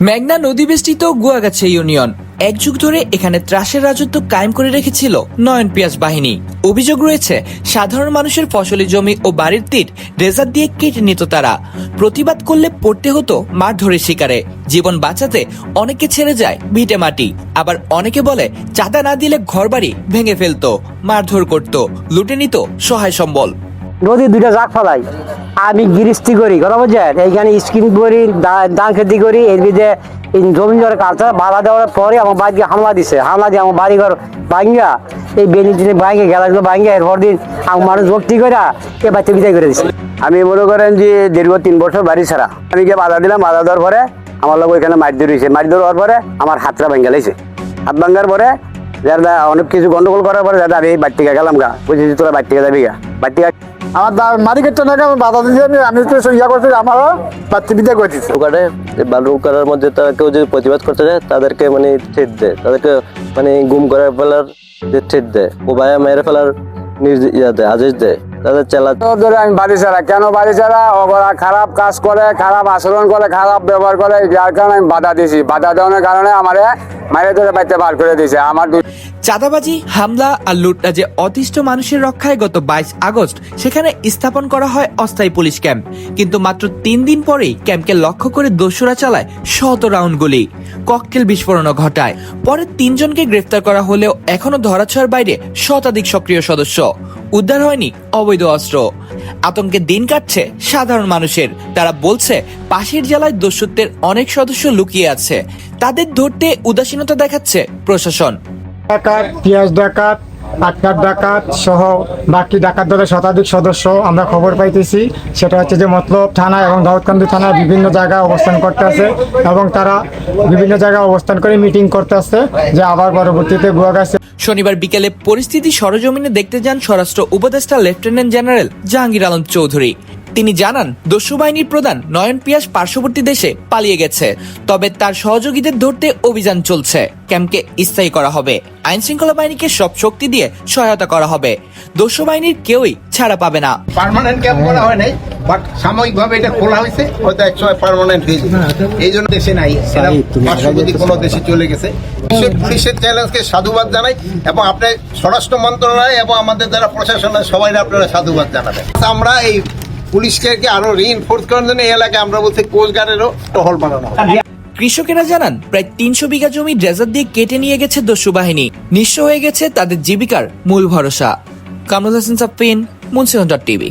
মেঘনা নদী বেষ্টিত গুয়াগাছা ইউনিয়ন। এক যুগ ধরে এখানে ত্রাসের রাজত্ব কায়েম করে রেখেছিল নয়ন পিয়াজ বাহিনী। অভিযোগ রয়েছে, সাধারণ মানুষের ফসলি জমি ও বাড়ির তীর রেজার দিয়ে কেটে নিত তারা। প্রতিবাদ করলে পড়তে হতো মারধরের শিকারে। জীবন বাঁচাতে অনেকে ছেড়ে যায় ভিটে মাটি। আবার অনেকে বলে, চাঁদা না দিলে ঘরবাড়ি ভেঙে ফেলতো, মারধর করত, লুটে নিত সহায় সম্বল। নদী দুইটা জাগ ফেলাই। আমি গৃহস্থি করি কথা বলছেন এইখানে স্কিম করি ধান খেতি করি, এর বিধে জমি জলে কাটছে বাধা দেওয়ার পরে আমার বাড়িতে হামলা দিছে। হামলা দিয়ে আমার বাড়ি ঘর ভাঙ্গা, এই বেনি টেনে ভাঙ্গে, গেলাগুলো ভাঙ্গে, এরপর দিন আমার মানুষ ভর্তি করে এ বাচ্চা বিদায় করে দিছে। আমি মনে করেন যে দীর্ঘ তিন বছর বাড়ি ছাড়া। আমি গিয়ে বাধা দিলাম, বাধা দেওয়ার পরে আমার লোক ওইখানে মাটি ধরেছে মাটি দেওয়ার পরে আমার হাতটা ভাঙ্গা লাইছে হাত ভাঙ্গার পরে যারা অনেক কিছু গন্ডগোল করার পরে যাতে আমি বাড়ি থেকে গেলাম গা, বুঝেছি তোরা বাড়ি যাবি গা। বাড়ি আমার মারিকেটটা নাকি আমি বাধা দিয়েছি আমি আমি তো ইয়া করছি আমারও বাচ্চা বিদায় করে দিচ্ছি ওখানে বালু করার মধ্যে তারা কেউ যদি প্রতিবাদ করতে যায় তাদেরকে মানে ছেদ দেয়। তাদেরকে মানে গুম করে ফেলার যে ছেদ দেয়। ও ভাইয়া মেরে ফেলার ইয়া দেয় আদেশ দেয়। তাদের চেলা ধরে আমি বাড়ি ছাড়া কেন বাড়ি ছাড়া? ওরা খারাপ কাজ করে খারাপ আচরণ করে খারাপ ব্যবহার করে যার কারণে আমি বাধা দিয়েছি। বাধা দেওয়ার কারণে আমারে মাইরে ধরে বাড়িতে বার করে দিয়েছে। আমার চাঁদাবাজি, হামলা আর লুটরাজে অতিষ্ঠ মানুষের রক্ষায় গত বাইশ আগস্ট সেখানে স্থাপন করা হয় অস্থায়ী পুলিশ ক্যাম্প। কিন্তু মাত্র তিন দিন পরেই ক্যাম্পকে লক্ষ্য করে দস্যুরা চালায় শত রাউন্ড গুলি। ককটেল বিস্ফোরণও ঘটায়। পরে তিনজনকে গ্রেফতার করা হলেও এখনও ধরাছোঁয়ার বাইরে শতাধিক সক্রিয় সদস্য। উদ্ধার হয়নি অবৈধ অস্ত্র। আতঙ্কে দিন কাটছে সাধারণ মানুষের। তারা বলছে, পাশের জেলায় দস্যুত্বের অনেক সদস্য লুকিয়ে আছে। তাদের ধরতে উদাসীনতা দেখাচ্ছে প্রশাসন। ডাকাত, পিয়াজ ডাকাত, আটকার ডাকাত সহ বাকি ডাকাত দলের শতাধিক সদস্য আমরা খবর পাইতেছি। সেটা হচ্ছে যে মতলব থানা এবং দাউদকান্দি থানা বিভিন্ন জায়গায় অবস্থান করতে আছে এবং তারা বিভিন্ন জায়গায় অবস্থান করে মিটিং করতে আসছে যে আবার পরবর্তীতে গুয়াগাছে শনিবার বিকেলে পরিস্থিতি সরজমিনে দেখতে যান স্বরাষ্ট্র উপদেষ্টা লেফটেন্যান্ট জেনারেল জাহাঙ্গীর আলম চৌধুরী। তিনি জানান দস্যু বাহিনীর প্রধান নয়ন পিয়াস পার্শ্ববর্তী দেশে পালিয়ে গেছে, তবে তার সহযোগীদের ধরতে অভিযান চলছে। ক্যাম্পকে স্থায়ী করা হবে। আইন শৃঙ্খলা বাহিনীকে সব শক্তি দিয়ে সহায়তা করা হবে। দস্যু বাহিনীর কেউই ছাড়া পাবে না। পার্মানেন্ট ক্যাম্প করা হয় নাই বাট সাময়িকভাবে এটা খোলা হয়েছে, হয়তো এক সময় পার্মানেন্ট হয়ে এই জন্য দেশে নাই, সেটা পার্শ্ববর্তী কোনো দেশে চলে গেছে। পুলিশের চ্যালেঞ্জকে সাধুবাদ জানাই, এবং আপনি স্বরাষ্ট্র মন্ত্রণালয় এবং আমাদের যারা প্রশাসনের সবাই আপনারা সাধুবাদ জানাবেন। আমরা এই পুলিশকে আরও রিইনফোর্স করার জন্য এই এলাকায় আমরা বলছি কোস্টগার্ডেরও টহল বানানো কৃষকেরা জানান, প্রায় তিনশো বিঘা জমি ড্রেজার দিয়ে কেটে নিয়ে গেছে দস্যু বাহিনী। নিঃস্ব হয়ে গেছে তাদের জীবিকার মূল ভরসা। কামরুল হাসান সাপ্পিন মুন্সিগঞ্জ টিভি।